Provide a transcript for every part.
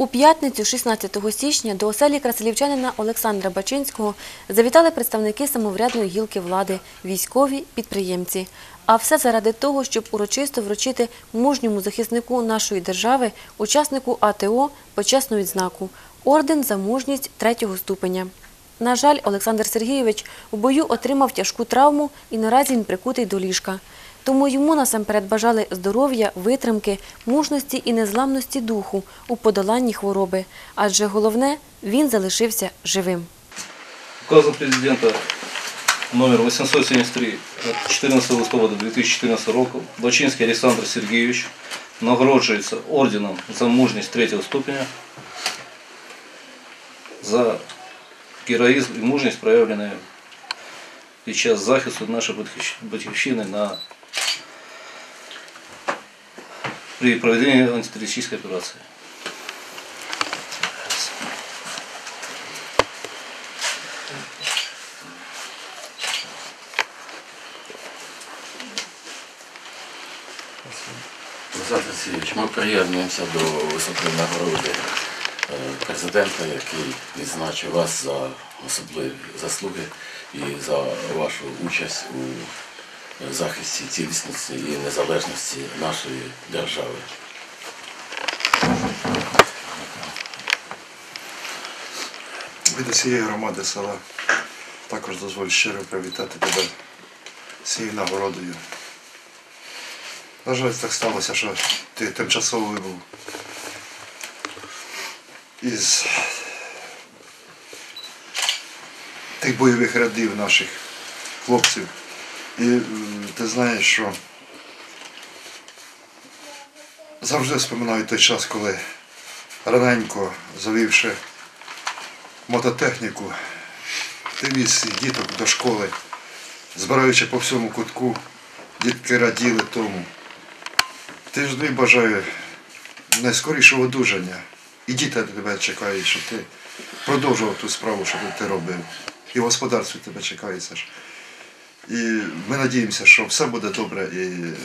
У п'ятницю, 16 січня, до оселі красилівчанина Олександра Бачинського завітали представники самоврядної гілки влади, військові, підприємці. А все заради того, щоб урочисто вручити мужньому захиснику нашої держави, учаснику АТО, почесну відзнаку – орден за мужність третього ступеня. На жаль, Олександр Сергійович у бою отримав тяжку травму і наразі він прикутий до ліжка. Тому йому насамперед бажали здоров'я, витримки, мужності і незламності духу у подоланні хвороби. Адже головне, він залишився живим. Указом президента номер 873 от 14 листопада 2014 року Бачинський Олександр Сергійович нагороджується орденом за мужність третього ступеня за героїзм і мужність, проявлені під час захисту нашої батьківщ- батьківщини на при проведении антитеррористической операции. Олександр Сергійович, ми приєднуємося до високої нагороди е, Президента, який відзначив вас за особливі заслуги і за вашу участь у е, захисті цілісності і незалежності нашої держави. Від усієї громади села також дозволь щиро привітати тебе цією нагородою. На жаль, так сталося, що ти тимчасово вибув із тих бойових рядів наших хлопців. І ти знаєш, що завжди вспоминаю той час, коли раненько завівши мототехніку, ти віз діток до школи, збираючи по всьому кутку, дітки раділи тому. Ти ж бажаю найскорішого одужання. І діти тебе чекають, щоб ти продовжував ту справу, що ти робив. І в господарстві тебе чекається. І ми надіємося, що все буде добре і е,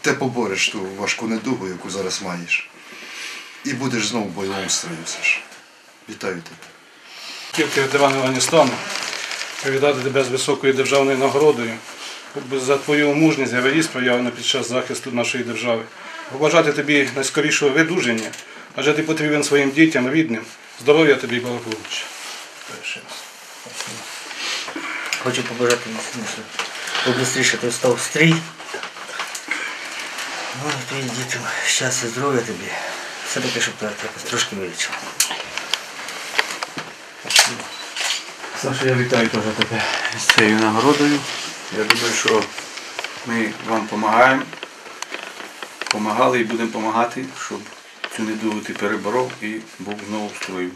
ти побореш ту важку недугу, яку зараз маєш. І будеш знову в бойовому строю. Вітаю тебе. Тільки ветерани Афганістану, привітати тебе з високою державною нагородою за твою мужність, героїзм проявлений під час захисту нашої держави. Побажати тобі найскорішого видуження, адже ти потрібен своїм дітям, рідним, здоров'я тобі і благополуччя. Хочу побажати міцніше. Побистріше ти встав в стрій. Ну і твоїм дітям щастя, здоров'я тобі. Все таки, щоб тебе трошки вилічило. Саша, я вітаю теж тебе з цією нагородою. Я думаю, що ми вам допомагаємо, допомагали і будемо допомагати, щоб цю недугу ти переборов і був знову в строю.